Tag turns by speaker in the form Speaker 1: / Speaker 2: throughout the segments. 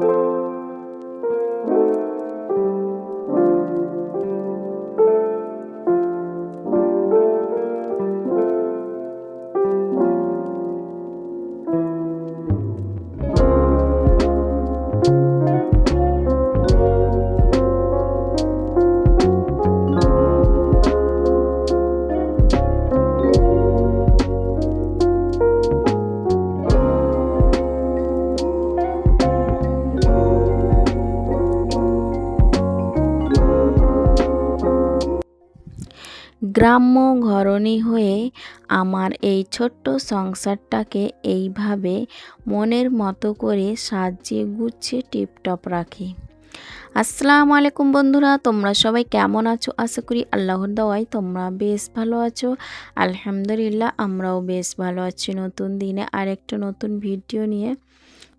Speaker 1: thank you গ্রাম্য ঘরণী হয়ে আমার এই ছোট্ট সংসারটাকে এইভাবে মনের মতো করে সাজিয়ে গুছিয়ে টিপটপ রাখি। আসসালামু আলাইকুম বন্ধুরা, তোমরা সবাই কেমন আছো? আশা করি আল্লাহর দাওয়াই তোমরা বেশ ভালো আছো। আলহামদুলিল্লাহ, আমরাও বেশ ভালো আছি। নতুন দিনে আরেকটা নতুন ভিডিও নিয়ে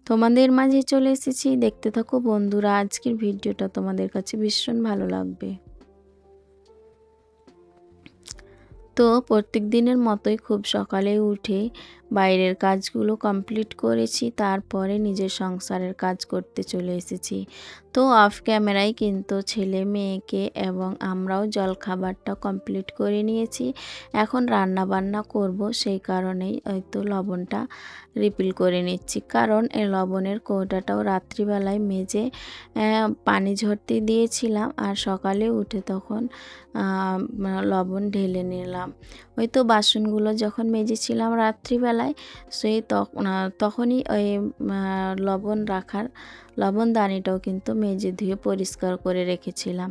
Speaker 1: তোমাদের মাঝে চলে এসেছি। দেখতে থাকো বন্ধুরা, আজকের ভিডিওটা তোমাদের কাছে ভীষণ ভালো লাগবে। তো প্রত্যেক দিনের মতোই খুব সকালে উঠে বাইরের কাজগুলো কমপ্লিট করেছি, তারপরে নিজের সংসারের কাজ করতে চলে এসেছি। তো অফ ক্যামেরায় কিন্তু ছেলে, মেয়েকে এবং আমরাও জল খাবারটা কমপ্লিট করে নিয়েছি। এখন রান্না বান্না করব, সেই কারণেই হয়তো লবণটা রিপিল করে নিচ্ছি। কারণ এই লবণের কৌটাটাও রাত্রিবেলায় মেজে পানি ঝরতে দিয়েছিলাম আর সকালে উঠে তখন লবণ ঢেলে নিলাম। ওই তো বাসনগুলো যখন মেজেছিলাম রাত্রিবেলায় সেই তখনই ওই লবণ রাখার লবণদানিটাও কিন্তু মেজে ধুয়ে পরিষ্কার করে রেখেছিলাম।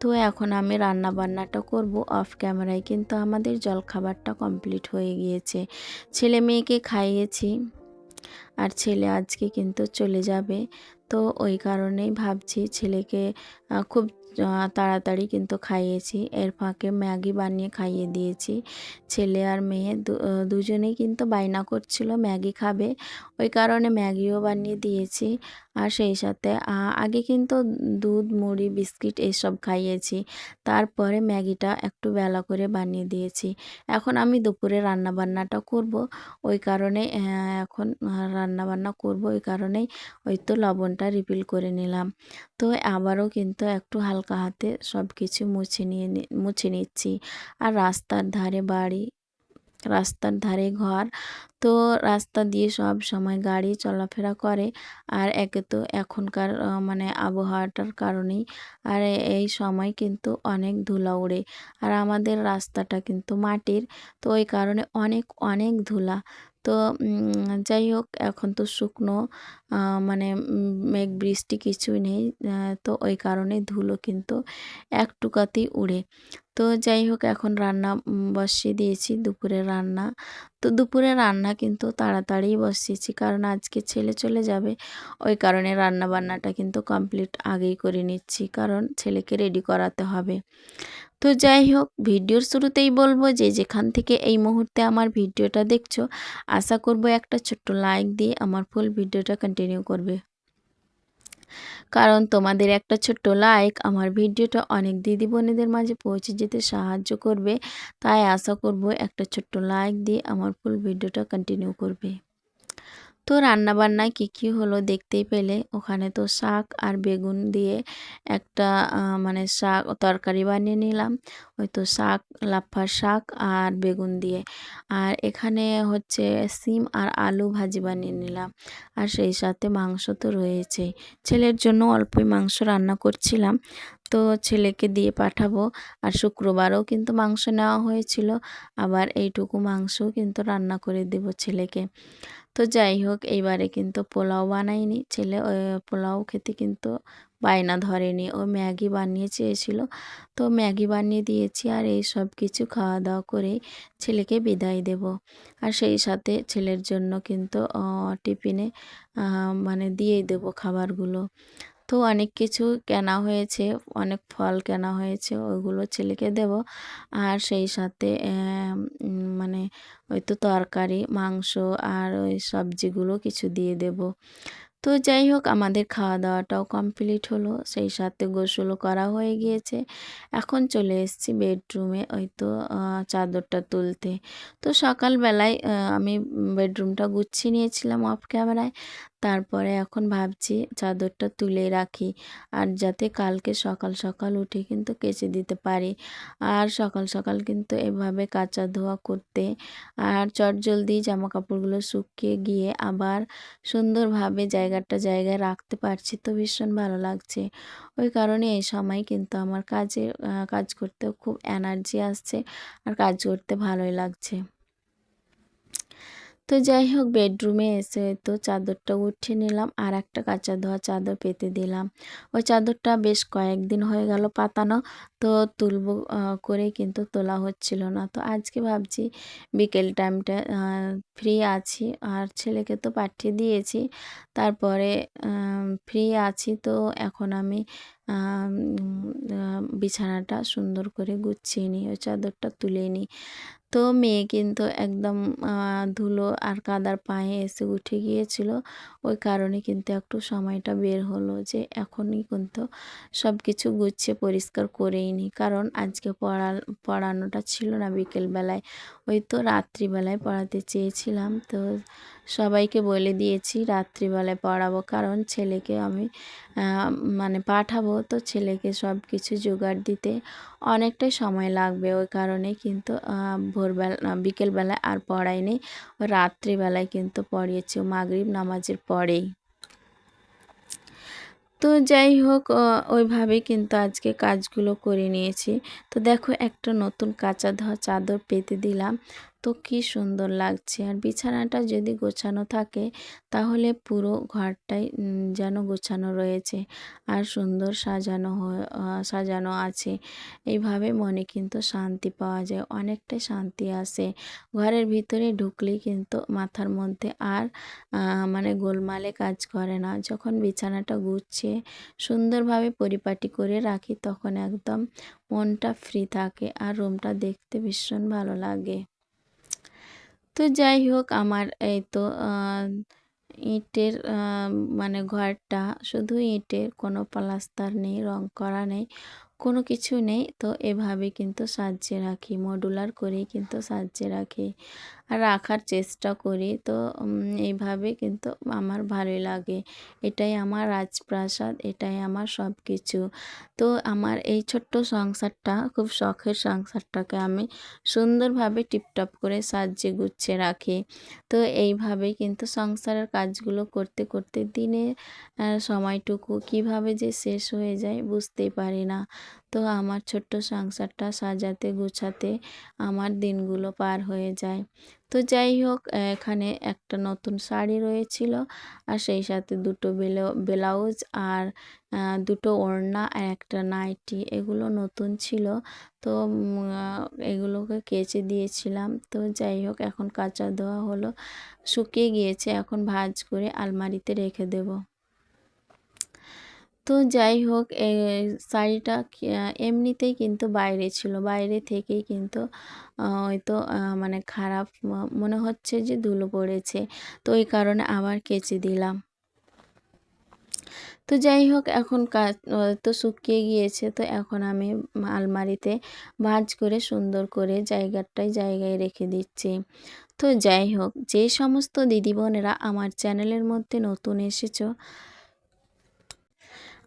Speaker 1: তো এখন আমি রান্না বান্নাটা করব অফ ক্যামেরায় কিন্তু আমাদের জলখাবারটা কমপ্লিট হয়ে গিয়েছে। ছেলে মেয়েকে খাইয়েছি, আর ছেলে আজকে কিন্তু চলে যাবে। তো ওই কারণেই ভাবছি ছেলেকে খুব তাড়াতাড়ি কিন্তু খাইয়েছি। এর ফাঁকে ম্যাগি বানিয়ে খাইয়ে দিয়েছি। ছেলে আর মেয়ে দুজনেই কিন্তু বায়না করছিল ম্যাগি খাবে। ওই কারণে ম্যাগিও বানিয়ে দিয়েছি। আর সেই সাথে আগে কিন্তু দুধ, মুড়ি, বিস্কিট এইসব খাইয়েছি। তারপরে ম্যাগিটা একটু বেলা করে বানিয়ে দিয়েছি। এখন আমি দুপুরে রান্না বান্নাটা করব। ওই কারণে এখন রান্না বান্না করব। ওই কারণেই ওই তো লবণটা রিপিল করে নিলাম। তো আবারও কিন্তু একটু হালকা হাতে সব কিছু মুছে নিয়ে মুছে নিচ্ছি। আর রাস্তার ধারে বাড়ি রাস্তার ধারে ঘর। তো রাস্তা দিয়ে সব সময় গাড়ি চলাফেরা করে। আর একে তো এখনকার মানে আবহাওয়াটার কারণেই। আর এই সময় কিন্তু অনেক ধুলা উড়ে আর আমাদের রাস্তাটা কিন্তু মাটির। তো ওই কারণে অনেক অনেক ধুলা। তো যাই হোক, এখন তো শুকনো মানে মেঘ বৃষ্টি কিছুই নেই। তো ওই কারণে ধুলো কিন্তু এক টুকাতেই উড়ে তো যাই হোক, এখন রান্না বসিয়ে দিয়েছি দুপুরে রান্না। তো দুপুরে রান্না কিন্তু তাড়াতাড়ি বসিয়েছি, কারণ আজকে ছেলে চলে যাবে। ওই কারণে রান্না বান্নাটা কিন্তু কমপ্লিট আগেই করে নিচ্ছি, কারণ ছেলেকে রেডি করাতে হবে। তো যাই হোক, ভিডিওর শুরুতেই বলব যে যেখান থেকে এই মুহূর্তে আমার ভিডিওটা দেখছ, আশা করব একটা ছোট্ট লাইক দিয়ে আমার ফুল ভিডিওটা কন্টিনিউ করবে। কারণ তোমাদের একটা ছোট্ট লাইক আমার ভিডিওটা অনেক দিদি বোনেদের মাঝে পৌঁছে যেতে সাহায্য করবে। তাই আশা করব একটা ছোট্ট লাইক দিয়ে আমার ফুল ভিডিওটা কন্টিনিউ করবে। তো রান্নাবান্নায় কী কী হলো দেখতেই পেলে। ওখানে তো শাক আর বেগুন দিয়ে একটা মানে শাক, তরকারি বানিয়ে নিলাম। ওই তো শাক, লাফার শাক আর বেগুন দিয়ে। আর এখানে হচ্ছে সিম আর আলু ভাজি বানিয়ে নিলাম। আর সেই সাথে মাংস তো রয়েছে ছেলের জন্য অল্পই মাংস রান্না করছিলাম। তো ছেলেকে দিয়ে পাঠাবো। আর শুক্রবারও কিন্তু মাংস নেওয়া হয়েছিল। আবার এইটুকু মাংসও কিন্তু রান্না করে দেব ছেলেকে। তো যাই হোক, এইবারে কিন্তু পোলাও বানাইনি। ছেলে পোলাও খেতে কিন্তু বায়না ধরেনি। ও ম্যাগি বানিয়ে চেয়েছিল। তো ম্যাগি বানিয়ে দিয়েছি আর এই সব কিছু খাওয়া দাওয়া করে ছেলেকে বিদায় দেব। আর সেই সাথে ছেলের জন্য কিন্তু টিফিনে মানে দিয়েই দেব খাবারগুলো। তো অনেক কিছু কেনা হয়েছে, অনেক ফল কেনা হয়েছে, ওইগুলো ছেলেকে দেব। আর সেই সাথে মানে ওই তো তরকারি, মাংস আর ওই সবজিগুলো কিছু দিয়ে দেব। তো যাই হোক, আমাদের খাওয়া দাওয়াটাও কমপ্লিট হলো। সেই সাথে গোসলও করা হয়ে গিয়েছে। এখন চলে এসেছি বেডরুমে ওই তো চাদরটা তুলতে। তো সকালবেলায় আমি বেডরুমটা গুছিয়ে নিয়েছিলাম অফ ক্যামেরায় তারপরে এখন ভাবছি চাদরটা তুলে রাখি, আর যাতে কালকে সকাল সকাল উঠে কিন্তু কেচে দিতে পারি। আর সকাল সকাল কিন্তু এভাবে কাচা ধোয়া করতে, আর চট জলদি জামা কাপড়গুলো শুকিয়ে গিয়ে আবার সুন্দরভাবে জায়গাটা জায়গায় রাখতে পারছি তো ভীষণ ভালো লাগছে। ওই কারণে এই সময় কিন্তু আমার কাজে কাজ করতেও খুব এনার্জি আসছে আর কাজ করতে ভালোই লাগছে। তো যাই হোক বেডরুমে এসে তো চাদরটা উঠিয়ে নিলাম আর একটা কাঁচা ধোয়া চাদর পেতে দিলাম। ওই চাদরটা বেশ কয়েকদিন হয়ে গেল পাতানো তো তুলব করে কিন্তু তোলা হচ্ছিল না। তো আজকে ভাবছি বিকেল টাইমটা ফ্রি আছি। আর ছেলেকে তো পাঠিয়ে দিয়েছি। তারপরে ফ্রি আছি। তো এখন আমি বিছানাটা সুন্দর করে গুছিয়ে নিই ওই চাদরটা তুলে নিই। তো মেয়ে কিন্তু একদম ধুলো আর কাদার পায়ে এসে উঠে গিয়েছিল। ওই কারণে কিন্তু একটু সময়টা বের হলো যে এখনই কিন্তু সব কিছু গুছিয়ে পরিষ্কার করেই নিই কারণ আজকে পড়া পড়ানোটা ছিল না বিকেলবেলায়। ওই তো রাত্রিবেলায় পড়াতে চেয়েছিলাম। তো সবাইকে বলে দিয়েছি, রাত্রিবেলায় পড়াবো। কারণ ছেলেকে আমি মানে পাঠাবো। তো ছেলেকে সব কিছু জোগাড় দিতে অনেকটাই সময় লাগবে ওই কারণে। কিন্তু ভোরবেলা বিকেলবেলায় আর পড়াইনি। রাত্রিবেলায় কিন্তু পড়িয়েছি। মাগরিব নামাজের পরেই। তো যাই হোক ওইভাবে কিন্তু আজকে কাজগুলো করে নিয়েছি। তো দেখো একটা নতুন কাঁচা ধোয়া চাদর পেতে দিলাম। তো কি সুন্দর লাগছে। আর বিছানাটা যদি গোছানো থাকে, তাহলে পুরো ঘরটাই যেন গোছানো রয়েছে। আর সুন্দর সাজানো সাজানো আছে। এইভাবে মনে কিন্তু শান্তি পাওয়া যায় অনেকটাই শান্তি আসে। ঘরের ভিতরে ঢুকলেই কিন্তু মাথার মধ্যে আর মানে গোলমালে কাজ করে না। যখন বিছানাটা গুছিয়ে সুন্দরভাবে পরিপাটি করে রাখি, তখন একদম মনটা ফ্রি থাকে আর রুমটা দেখতে ভীষণ ভালো লাগে। তো যাই হোক আমার এই তো ইটের মানে ঘরটা শুধু ইটের, কোনো প্লাস্টার নেই, রং করা নেই, কোনো কিছু নেই। তো এভাবে কিন্তু সাজিয়ে রাখি মডুলার করেই কিন্তু সাজিয়ে রাখি। রাখার চেষ্টা করি। তো এইভাবে কিন্তু আমার ভালোই লাগে। এটাই আমার রাজপ্রাসাদ, এটাই আমার সব কিছু তো আমার এই ছোট্ট সংসারটা, খুব শখের সংসারটাকে আমি সুন্দরভাবে টিপটপ করে সাজিয়ে গুছিয়ে রাখি। তো এইভাবেই কিন্তু সংসারের কাজগুলো করতে করতে দিনে সময়টুকু কীভাবে যে শেষ হয়ে যায় বুঝতেই পারি না। তো আমার ছোট্ট সংসারটা সাজাতে, গুছাতে আমার দিনগুলো পার হয়ে যায়। তো যাই হোক, এখানে একটা নতুন শাড়ি রয়েছিল আর সেই সাথে দুটো ব্লাউজ আর দুটো ওড়না আর একটা নাইটি। এগুলো নতুন ছিল। তো এগুলোকে কেচে দিয়েছিলাম। তো যাই হোক, এখন কাঁচা ধোয়া হলো। শুকিয়ে গিয়েছে। এখন ভাজ করে আলমারিতে রেখে দেবো। তো যাই হোক শাড়িটা এমনিতেই কিন্তু বাইরে ছিল। বাইরে থেকেই কিন্তু হয়তো মানে খারাপ মনে হচ্ছে যে ধুলো পড়েছে। তো ওই কারণে আবার কেচে দিলাম। তো যাই হোক, এখন কাজ তো শুকিয়ে গিয়েছে। তো এখন আমি আলমারিতে ভাঁজ করে সুন্দর করে জায়গাটায় জায়গায় রেখে দিচ্ছি। তো যাই হোক, যে সমস্ত দিদি বোনেরা আমার চ্যানেলের মধ্যে নতুন এসেছ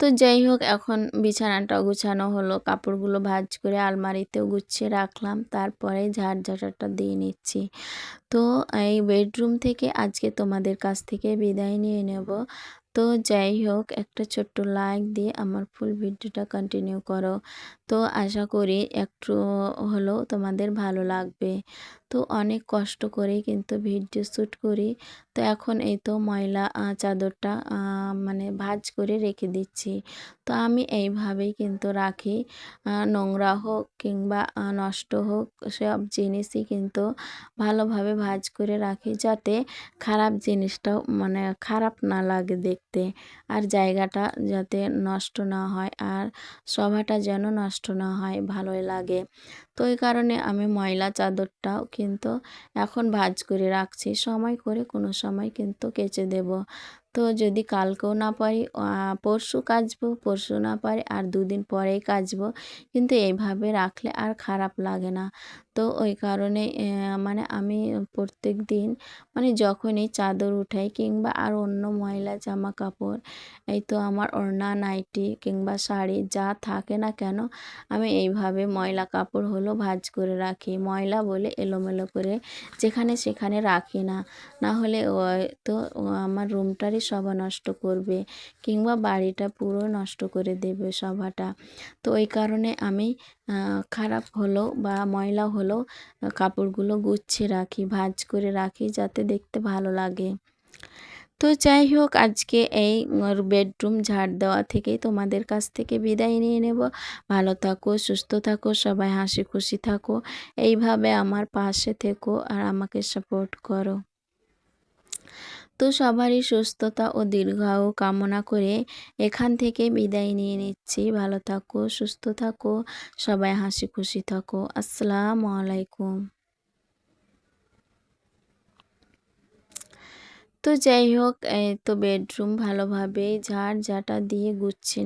Speaker 1: তো যাই হোক, এখন বিছানাটা গুছানো হলো। কাপড়গুলো ভাজ করে আলমারিতেও গুছিয়ে রাখলাম। তারপরে ঝাড় ঝাঁটাটা দিয়ে নিচ্ছি। তো এই বেডরুম থেকে আজকে তোমাদের কাছ থেকে বিদায় নিয়ে নেব। তো যাই হোক, একটা ছোট্ট লাইক দিয়ে আমার ফুল ভিডিওটা কন্টিনিউ করো। তো আশা করি একটু হলেও তোমাদের ভালো লাগবে। তো অনেক কষ্ট করেই কিন্তু ভিডিও শ্যুট করি। তো এখন এই তো ময়লা চাদরটা মানে ভাজ করে রেখে দিচ্ছি। তো আমি এইভাবেই কিন্তু রাখি। নোংরা হোক কিংবা নষ্ট হোক, সব জিনিসই কিন্তু ভালোভাবে ভাজ করে রাখি যাতে খারাপ জিনিসটাও মানে খারাপ না লাগে দেখতে। আর জায়গাটা যাতে নষ্ট না হয় আর সভাটা যেন নষ্ট না হয়, ভালোই লাগে। তো এই কারণে আমি ময়লা চাদরটাও কিন্তু এখন ভাজ করে রাখছি। সময় করে কোনো সময় কিন্তু কেচে দেব। তো যদি কালকেও না পারি পরশু কাচবো পরশু না পারি, আর দুদিন পরেই কাচবো কিন্তু এইভাবে রাখলে আর খারাপ লাগে না। তো ওই কারণে মানে আমি প্রত্যেক দিন মানে যখনই চাদর উঠাই কিংবা আর অন্য ময়লা জামা কাপড় এই তো আমার ওড়না, নাইটি কিংবা শাড়ি যা থাকে না কেন, আমি এইভাবে ময়লা কাপড় হলো ভাজ করে রাখি। ময়লা বলে এলোমেলো করে যেখানে সেখানে রাখি না। না হলে তো আমার রুমটারই সভা নষ্ট করবে কিংবা বাড়িটা পুরো নষ্ট করে দেবে সভাটা তো ওই কারণে আমি খারাপ হলো বা ময়লা হলো কাপড়গুলো গুছিয়ে রাখি, ভাঁজ করে রাখি যাতে দেখতে ভালো লাগে। তো যাই হোক, আজকে এই বেডরুম ঝাড় দেওয়া থেকে তোমাদের কাছ থেকে বিদায় নিয়ে নেব। ভালো থাকো, সুস্থ থাকো, সবাই হাসি খুশি থাকো। এইভাবে আমার পাশে থেকো আর আমাকে সাপোর্ট করো। তো সবারই সুস্থতা ও দীর্ঘায়ু কামনা করে এখান থেকে বিদায় নিয়ে নিচ্ছি। ভালো থাকো, সুস্থ থাকো, সবাই হাসি খুশি থাকো। আসসালাম আলাইকুম। তো যাই হোক তো বেডরুম ভালোভাবে ঝাড় ঝাঁটা দিয়ে গুছিয়ে